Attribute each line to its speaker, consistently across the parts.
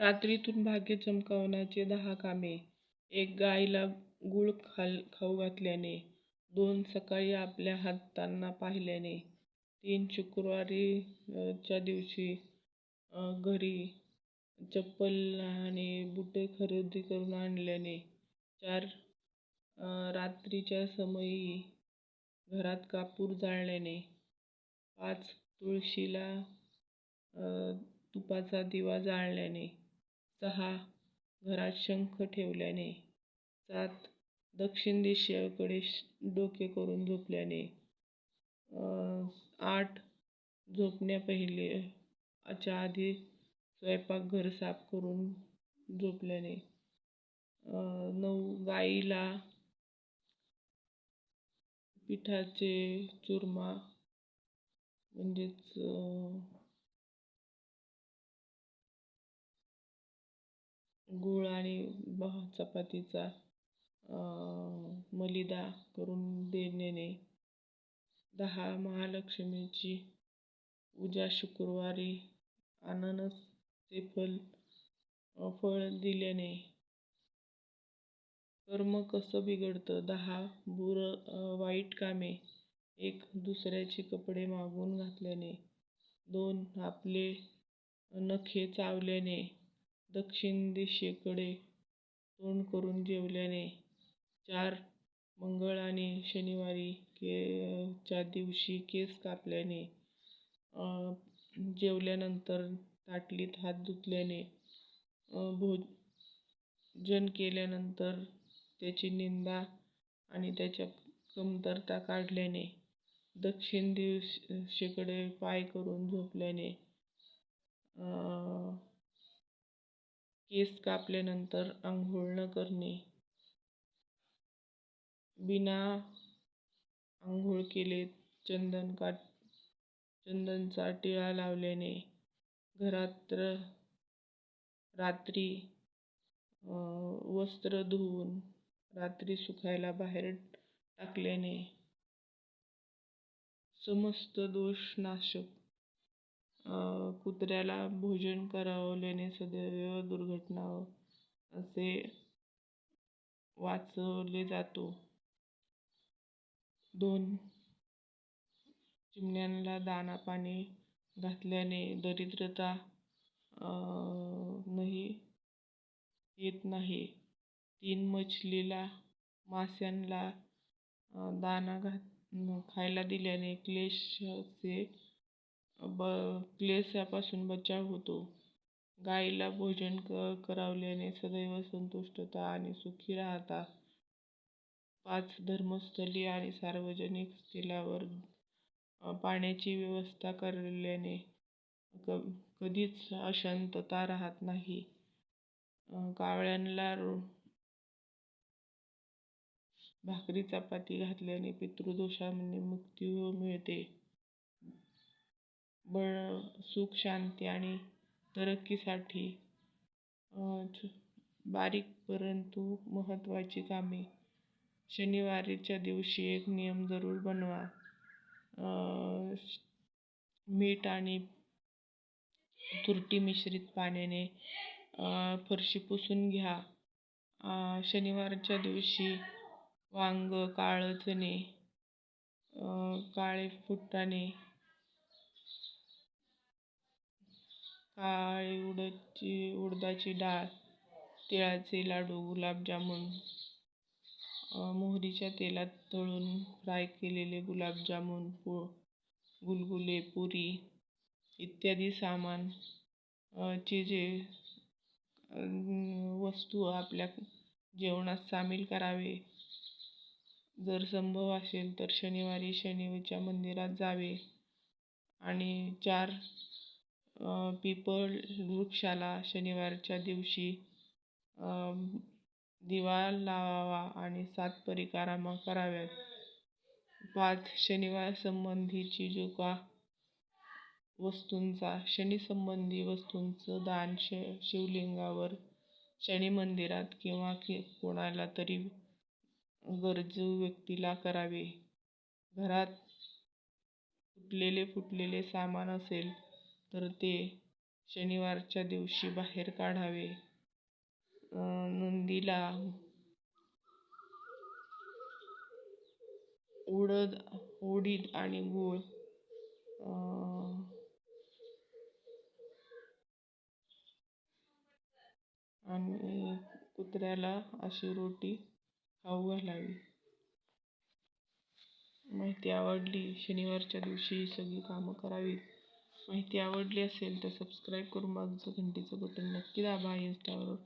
Speaker 1: रात्रीतून भाग्य चमकावण्याचे दहा कामे. एक गायीला गूळ खाल खाऊ घातल्याने दोन सकाळी आपल्या हातांना पाहिल्याने तीन शुक्रवारी च्या दिवशी घरी चप्पल आणि बुटे खरेदी करून आणल्याने चार रात्रीच्या समयी घरात कापूर जाळल्याने पाच तुळशीला तुपाचा दिवा जाळल्याने सहा घरात शंख ठेवल्याने सात दक्षिण दिशेकडे डोके करून झोपल्याने आठ झोपण्या पहिले च्या आधी स्वयंपाकघर साफ करून झोपल्याने नऊ गाईला पिठाचे चुरमा म्हणजेच गूळ आणि ब चपातीचा मलिदा करून देण्याने दहा महालक्ष्मीची पूजा शुक्रवारी अननसचे फल फळ दिल्याने कर्म कसं बिघडतं? दहा बुर वाईट कामे एक दुसऱ्याचे कपडे मागून घातल्याने दोन आपले नखे चावल्याने दक्षिण दिशेकडे तोंड करून जेवल्याने चार मंगळ आणि शनिवारी के च्या दिवशी केस कापल्याने जेवल्यानंतर ताटलीत हात धुतल्याने भोजन केल्यानंतर त्याची निंदा आणि त्याच्या कमतरता काढल्याने दक्षिण दिशेकडे पाय करून झोपल्याने केस कापल्यानंतर आंघोळ न करणे. बिना आंघोळ केले चंदन काट चंदनचा टिळा लावल्याने घरात रात्री वस्त्र धुवून रात्री सुकायला बाहेर टाकल्याने समस्त दोषनाशक कुत्र्याला भोजन करावल्याने सदैव दुर्घटना असे वाचवले जातो. दोन चिमण्यांना दाना पाणी घातल्याने दरिद्रता नाही येत नाही. तीन मछलीला माशांना दाना घात खायला दिल्याने क्लेशचे ब क्लेशापासून बचाव होतो. गाईला भोजन क करावल्याने सदैव संतुष्टता आणि सुखी राहतात पाच धर्मस्थली आणि सार्वजनिक स्थिलावर पाण्याची व्यवस्था करल्याने क कधीच अशांतता राहत नाही. कावळ्यांना भाकरी चपाती घातल्याने पितृदोषांनी मुक्ती मिळते. बळ सुख शांती आणि तरक्कीसाठी बारीक परंतु महत्त्वाची कामे. शनिवारीच्या दिवशी एक नियम जरूर बनवा. मीठ आणि तुरटी मिश्रित पाण्याने फरशी पुसून घ्या. शनिवारच्या दिवशी वांग काळं चणे काळे फुटाणे काळी उडदाची उडदाची डाळ तिळाचे लाडू गुलाबजामुन मोहरीच्या तेलात तळून फ्राय केलेले गुलाबजामुन पो गुलगुले पुरी इत्यादी सामान चे जे वस्तू आपल्या जेवणात सामील करावे. जर संभव असेल तर शनिवारी शनिवारच्या मंदिरात जावे. आणि चार पीपल वृक्षाला शनिवारच्या दिवशी दिवा लावावा आणि सात परिक्रमा कराव्यात. पाच शनिवार संबंधीची जो का वस्तूंचा शनीसंबंधी वस्तूंचं दान श शिवलिंगावर शनी मंदिरात किंवा कि कोणाला तरी गरजू व्यक्तीला करावे. घरात फुटलेले फुटलेले सामान असेल तर ते शनिवारच्या दिवशी बाहेर काढावे. नंदीला उडद उडीद आणि गूळ आणि कुत्र्याला अशी रोटी खाऊ घालावी. माहिती आवडली? शनिवारच्या दिवशी ही सगळी कामं करावीत. माहिती आवडली असेल तर सबस्क्राईब करून बाजूचं घंटीचं बटन नक्की दाबा. इंस्टावर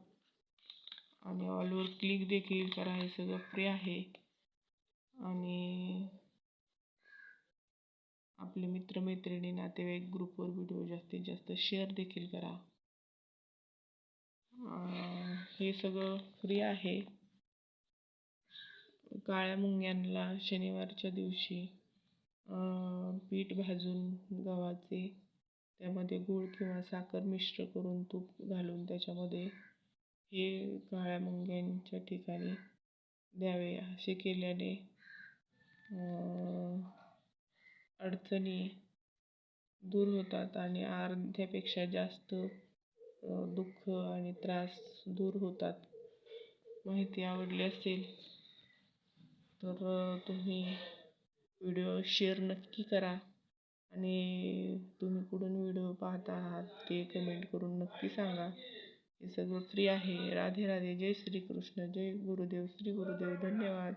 Speaker 1: आणि ऑलवर क्लिक देखील करा. हे सगळं फ्री आहे. आणि आपले मित्रमैत्रिणी नातेवाईक ग्रुपवर व्हिडिओ जास्तीत जास्त शेअर देखील करा. हे सगळं फ्री आहे. काळ्या मुंग्यांना शनिवारच्या दिवशी पीठ भाजून गव्हाचे त्यामध्ये गूळ किंवा साखर मिश्र करून तूप घालून त्याच्यामध्ये हे काळ्या मुंग्यांच्या ठिकाणी द्यावे. असे केल्याने अडचणी दूर होतात आणि अर्ध्यापेक्षा जास्त दुःख आणि त्रास दूर होतात. माहिती आवडली असेल तर तुम्ही व्हिडिओ शेअर नक्की करा. आणि तुम्ही कुठून व्हिडिओ पाहत आहात ते कमेंट करून नक्की सांगा. हे सगळं फ्री आहे. राधे राधे जय श्रीकृष्ण. जय गुरुदेव. श्री गुरुदेव. धन्यवाद.